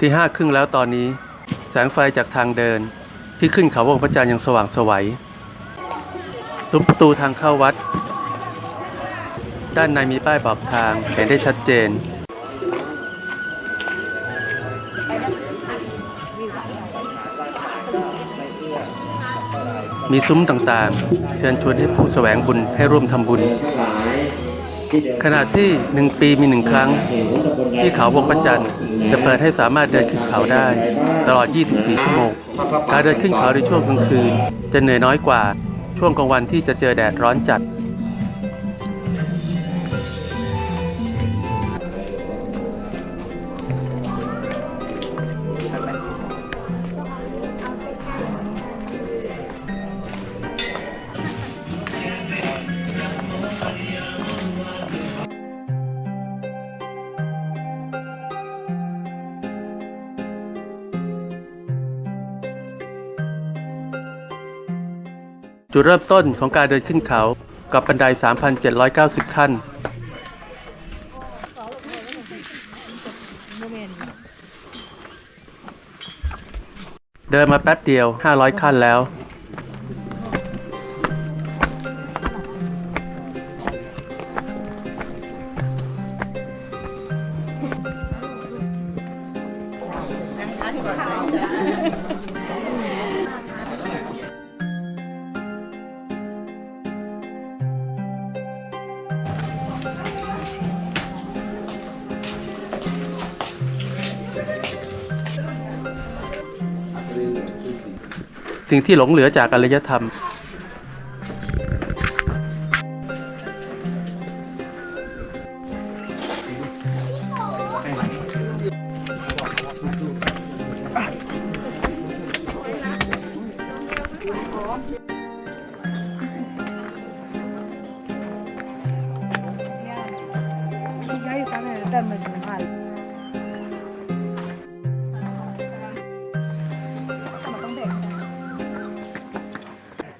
ที่ห้าครึ่งแล้วตอนนี้ แสงไฟจากทางเดิน ที่ขึ้นเขาวงพระจันทร์ยังสว่างสวัยซุ้มประตูทางเข้าวัด ด้านในมีป้ายบอกทางเห็นได้ชัดเจน มีซุ้มต่างๆ เชิญชวนให้ผู้แสวงบุญให้ร่วมทำบุญ ขณะที่หนึ่งปีมีหนึ่งครั้ง ที่เขาวงประจันจะเปิดให้สามารถเดินขึ้นเขาได้ ตลอด 24 ชั่วโมง การเดินขึ้นเขาในช่วงกลางคืน จะเหนื่อยน้อยกว่าช่วงกลางวันที่จะเจอแดดร้อนจัด จุดเริ่มต้นของการเดินขึ้นเขากับบันได 3,790 ขั้น เดินมาแป๊บเดียว 500 ขั้นแล้ว สิ่งที่หลงเหลือจากอารยธรรม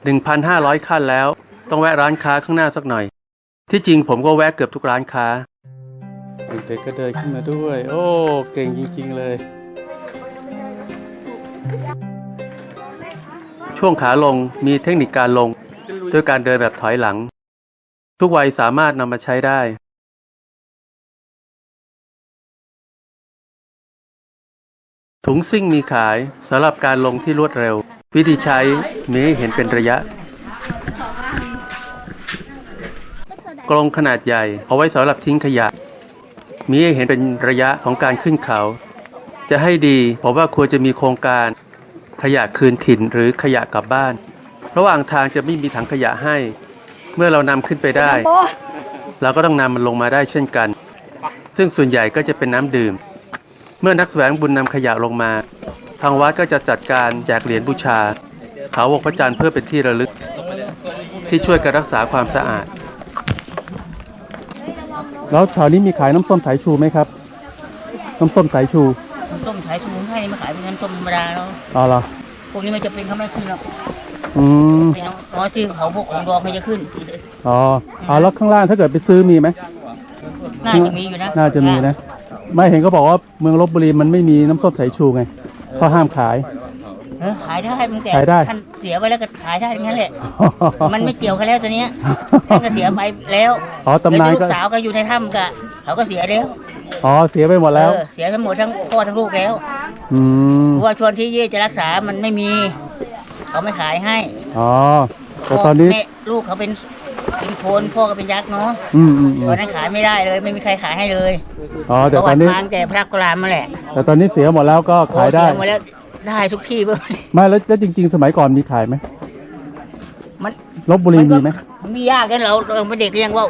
1,500 ขั้นแล้ว ต้องแวะร้านค้าข้างหน้าสักหน่อย ที่จริงผมก็แวะเกือบทุกร้านค้าเด็กๆก็เดินขึ้นมาด้วย โอ้ เก่งจริง ๆ เลย ช่วงขาลงมีเทคนิคการลง ด้วยการเดินแบบถอยหลัง ทุกวัยสามารถนำมาใช้ได้ถุงซิ่งมีขายสำหรับการลงที่รวดเร็ว วิธีใช้มีให้เห็นเป็นระยะ กรงขนาดใหญ่เอาไว้สำหรับทิ้งขยะ มีให้เห็นเป็นระยะของการขึ้นเขา จะให้ดีผมว่าควรจะมีโครงการขยะคืนถิ่นหรือขยะกลับบ้าน ระหว่างทางจะไม่มีถังขยะให้ เมื่อเรานำขึ้นไปได้ เราก็ต้องนำมันลงมาได้เช่นกัน ซึ่งส่วนใหญ่ก็จะเป็นน้ำดื่ม เมื่อนักแสวงบุญนำขยะลงมา ทางวัดก็จะจัดการแจกเหรียญบูชา เขาวงพระจันทร์เพื่อเป็นที่ระลึก ที่ช่วยกันรักษาความสะอาด แล้วแถวนี้มีขายน้ำส้มสายชูไหมครับ น้ำส้มสายชู น้ำส้มสายชูให้นี่มาขายเป็นเงินส้มธรรมดาแล้วอ๋อเหรอพวกนี้มันจะเป็นเขาไม่ขึ้นหรอกอืมเป็นน้อยที่เขาพวกของดองเขาจะขึ้น อ๋ออ๋อแล้วข้างล่างถ้าเกิดไปซื้อมีไหมน่าจะมีอยู่นะ น่าจะมีนะ ไม่เห็นก็บอกว่าเมืองลบบุรีมันไม่มีน้ำส้มสายชูไง เขาห้ามขาย เออขายได้มันแต่ขายได้ ท่านเสียไปแล้วก็ขายได้ทั้งนั้นแหละ มันไม่เกี่ยวกันแล้วตัวเนี้ยท่านก็เสียไปแล้วอ๋อตำนานแล้วที่ลูก็กสาวก็อยู่ในถ้ำกะเขาก็เสียแล้วอ๋อเสียไปหมดแล้ว เออเสียทั้งหมดทั้งพ่อทั้งลูกแล้วอืมเพราะว่าชวนที่เย่จะรักษามันไม่มี เขาไม่ขายให้อ๋อแต่ตอนนี้ แม่ลูกเขาเป็น เป็นโคนพ่อก็เป็นยักษ์เนาะอืมอืมอืตอมนนั้นขายไม่ได้เลย ไม่มีใครขายให้เลยอ๋อปแต่ระตวัอนตินี้ มาตั้งแต่พระกุลามมาแหละแต่ตอนนี้เสียหมดแล้วก็ขายได้ โอ้เสีมาแล้วได้ทุกที่เว้ย ไม่แล้วแล้วจริง ๆ สมัยก่อนมีขายไหมมัน ลบบุรีมีไหมนมียากกันเราเราเป็นเด็กก็ยังว่า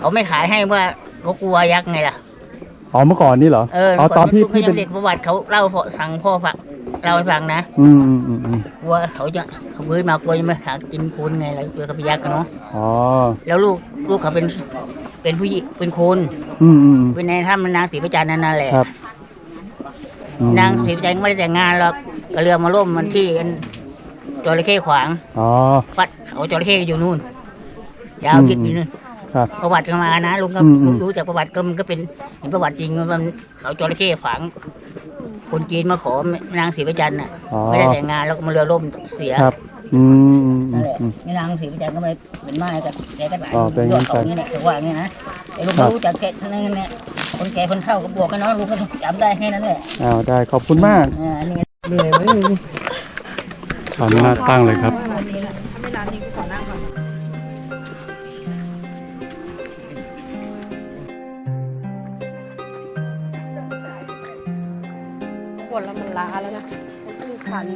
เขาไม่ขายให้ว่าเขากลัวยักษ์ไงล่ะอ๋อเมื่อก่อนนี่เหรอเอออ๋อตอนพี่เขาพี่ยัเป็นงเด็กประวัติเขาเล่าฟังพ่อฟังเล่าให้ฟังนะ อืมอืมอืมอืม กลัวเขาจะเขาพื้นมากลัวจะมาหากินคนไงเรากลัวเขาเป็นยักษ์กันเนาะอ๋อ แล้วลูกลูกเขาเป็นเป็นผู้หญิงเป็นคนอืมอืมอืมเป็นในถ้ำมันนางศรีประจันทร์นั่นนั่นแหละครับอืมนางศรีประจันทร์ก็ไม่ได้แต่งงานหรอกก็เรือมาร่วมมันที่กันจระเข้ขวางอ๋อ ฟัดเขาจระเข้อยู่นู่นยาวอืมคิดอยู่นู่น ครับ ประวัติเข้ามานะลุงก็อืมอืม รู้จากประวัติก็มันก็เป็นเห็นประวัติจริงว่ามันเขาจระเข้ขวาง คนจีนมาขอแม่นางศรีประจันทร์น่ะอ๋อ ไม่ได้แต่งงานแล้วก็มาเรือล่มเสียครับ อืมอืมอืนั่นมแหละอืมแม่นางศรีประจันทร์ก็ไม่เป็นไม้กันแกก็หลายอ๋อเป็นยงั้อดนเขาอย่างนี้แหละแต่ว่าอย่างนี้นะแต่ลูกครับรู้จักแกทั้งนั้นเนี่ยคนแก่คนเฒ่าก็บวกกันเนาะลูกก็จำได้แค่นั้นแหละอ้าวได้ขอบคุณมากอ่าอันนี้เหนื่อยไหมทำหน้าตั้งเลยครับ ปวดแล้วมันล้าแล้วนะมันขึ้นคัน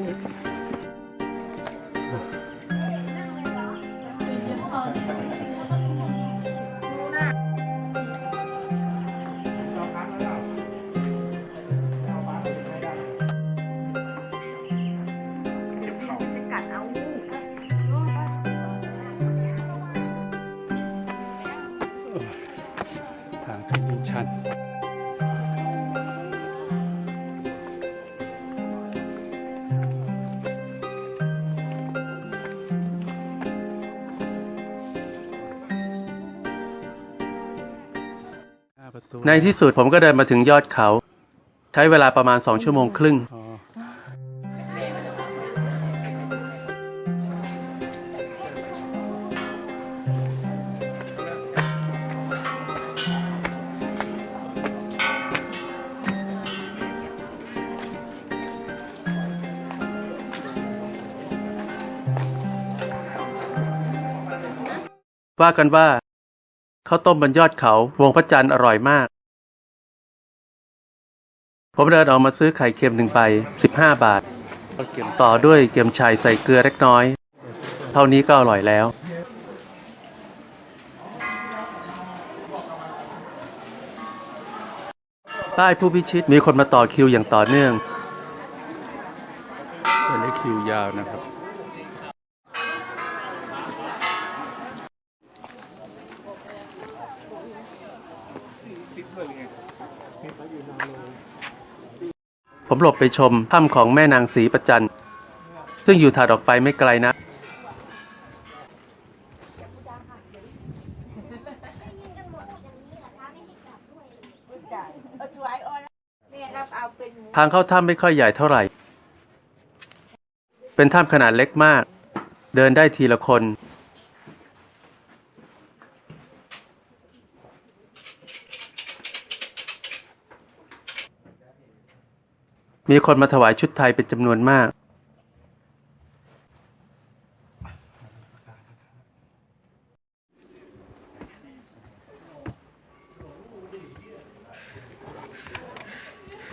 ในที่สุดผมก็เดินมาถึงยอดเขา ใช้เวลาประมาณสองชั่วโมงครึ่ง ว่ากันว่าข้าวต้มบนยอดเขา วงพระจันทร์อร่อยมาก ผมเดินออกมาซื้อไข่เค็มหนึ่งใบ15 บาทต่อด้วยเกี๊ยมชายใส่เกลือเล็กน้อย เท่านี้ก็อร่อยแล้ว ป้ายผู้พิชิตมีคนมาต่อคิวอย่างต่อเนื่องจะได้คิวยาวนะครับ ผมหลบไปชมถ้ำของแม่นางศรีประจัน ซึ่งอยู่ถัดออกไปไม่ไกลนะ ทางเข้าถ้ำไม่ค่อยใหญ่เท่าไหร่ เป็นถ้ำขนาดเล็กมาก เดินได้ทีละคน มีคนมาถวายชุดไทยเป็นจำนวนมาก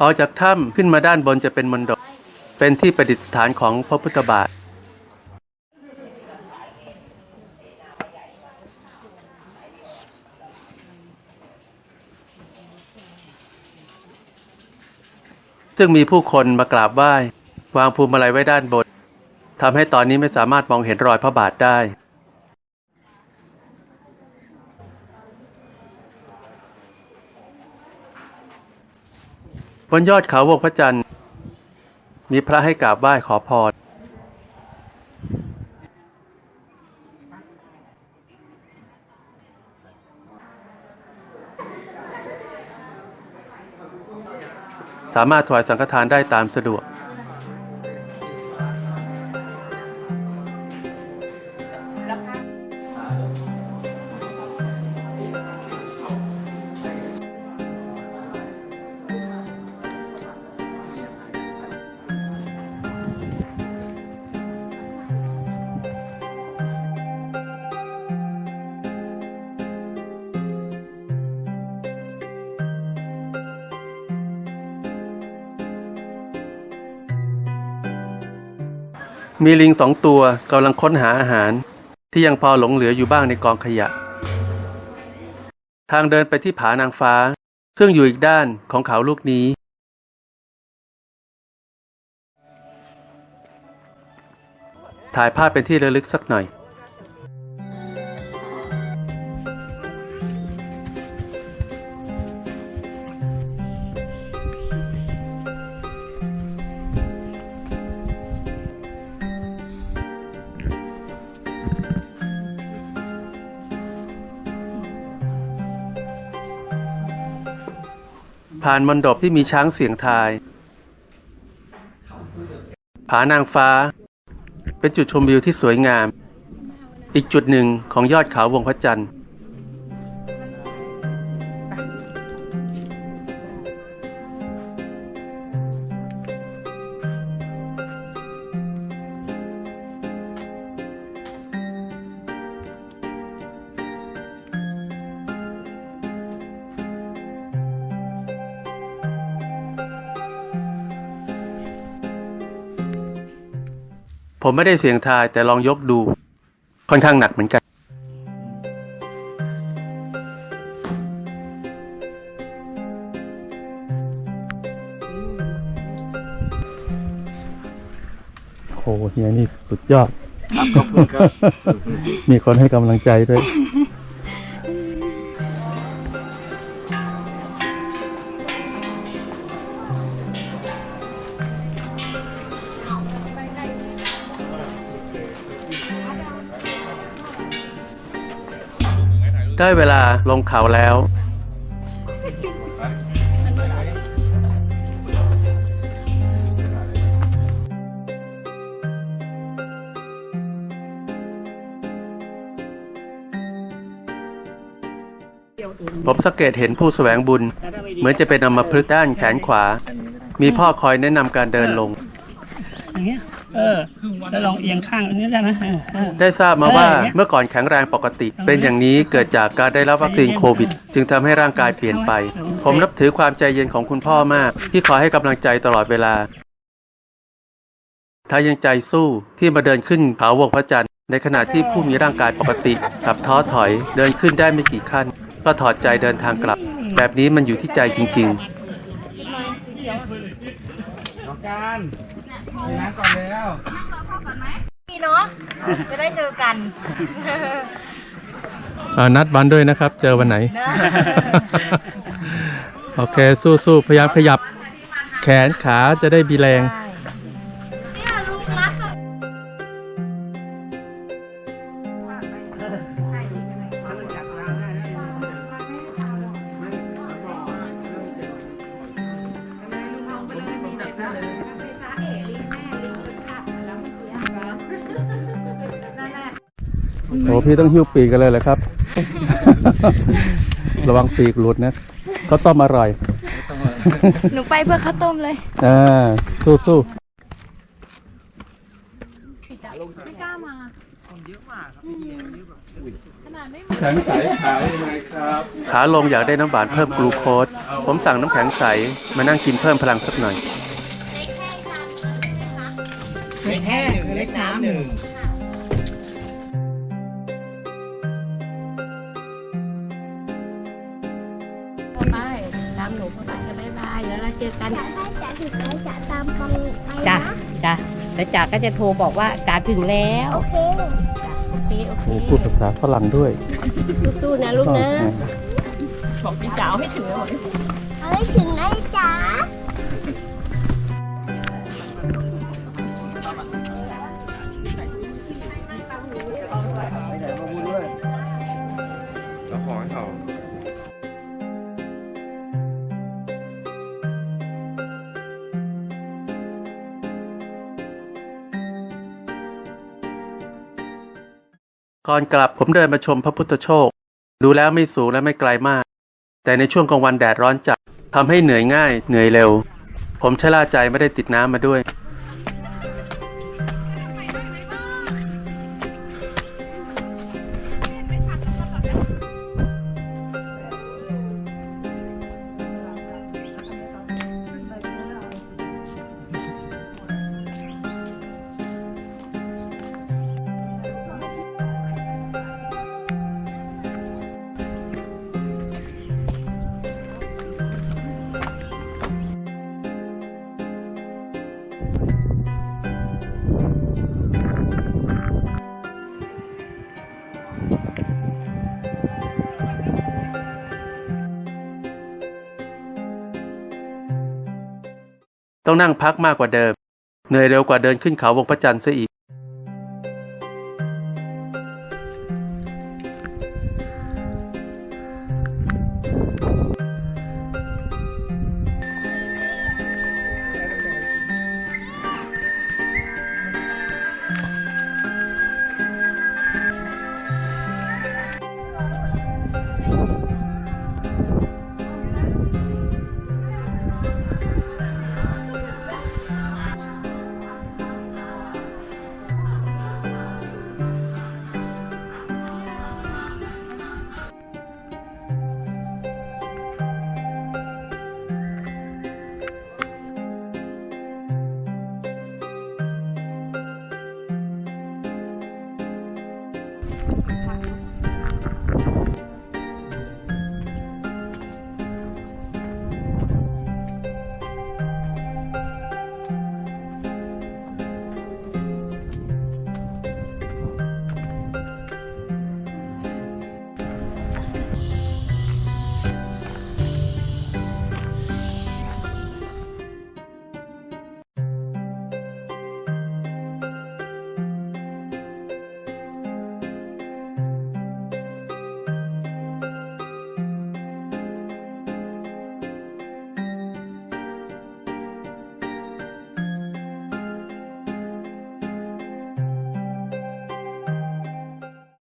ออกจากถ้ำขึ้นมาด้านบนจะเป็นมณฑปเป็นที่ประดิษฐานของพระพุทธบาท ซึ่งมีผู้คนมากราบไหว้วางพวงมาลัยไว้ด้านบนทำให้ตอนนี้ไม่สามารถมองเห็นรอยพระบาทได้บนยอดเขาวงพระจันทร์ มีพระให้กราบไหว้ขอพร สามารถถวายสังฆทานได้ตามสะดวก มีลิงสองตัวกำลังค้นหาอาหาร ที่ยังพอหลงเหลืออยู่บ้างในกองขยะ ทางเดินไปที่ผานางฟ้า ซึ่งอยู่อีกด้านของเขาลูกนี้ ถ่ายภาพเป็นที่ระลึกสักหน่อย ผ่านมณฑปที่มีช้างเสียงทาย ผานางฟ้า เป็นจุดชมวิวที่สวยงาม อีกจุดหนึ่งของยอดเขาวงพระจันทร์ ผมไม่ได้เสียงทายแต่ลองยกดู ค่อนข้างหนักเหมือนกัน โอ้เฮียนี่สุดยอด มีคนให้กำลังใจด้วย ได้เวลาลงเขาแล้ว ผมสังเกตเห็นผู้แสวงบุญ เหมือนจะเป็นอัมพฤกด้านแขนขวา มีพ่อคอยแนะนำการเดินลง เงี้ยเออ แล้วลองเอียงข้างอันนี้ได้ไหมเออเออ ได้ทราบมาว่าเออเนี่ยเมื่อก่อนแข็งแรงปกติ เป็นอย่างนี้เกิดจากการได้รับวัคซีนโควิด จึงทำให้ร่างกายเปลี่ยนไป ผมนับถือความใจเย็นของคุณพ่อมาก ที่คอยให้กำลังใจตลอดเวลาถ้ายังใจสู้ที่มาเดินขึ้นเขาวงพระจันทร์ในขณะที่ผู้มีร่างกายปกติกลับท้อถอย เดินขึ้นได้ไม่กี่ขั้น ก็ถอดใจเดินทางกลับ แบบนี้มันอยู่ที่ใจจริง ๆ น้องการ ไปน้ำก่อนแล้วพี่เนาะจะได้เจอกันนัดวันด้วยนะครับ เจอวันไหน นะ โอเค สู้ๆ พยายามขยับ แขนขาจะได้มีแรงโอ้ พี่ต้องหิ้วปีกกันเลยเหรอครับ ระวังปีกหลุดนะก็ต้มอร่อย หนูไปเพื่อข้าวต้มเลยอ่าสู้สู้แข็งใสขายยังไงครับขาลงอยากได้น้ำหวานเพิ่มกลูโคสผมสั่งน้ำแข็งใส มานั่งกินเพิ่มพลังสักหน่อย เล็กแห้งเล็กน้ำหนึ่ง เราเจอกันจะถึงแล้วจะตามกันจ้ะจ้ะแล้วจากก็จะโทรบอกว่าจ่าถึงแล้วโอเคโอเคโอเคโอ้พูดภาษาฝรั่งด้วยสู้ๆนะลูกนะอ่าบอกพี่จ๋าให้ถึงแล้วเอาให้ถึงนะจ๊ะเรา ก่อนกลับผมเดินมาชมพระพุทธโชค ดูแล้วไม่สูงและไม่ไกลมาก แต่ในช่วงกลางวันแดดร้อนจัดทำให้เหนื่อยง่าย เหนื่อยเร็ว ผมชะล่าใจไม่ได้ติดน้ำมาด้วย ต้องนั่งพักมากกว่าเดิม เหนื่อยเร็วกว่าเดินขึ้นเขาวงพระจันทร์ซะอีก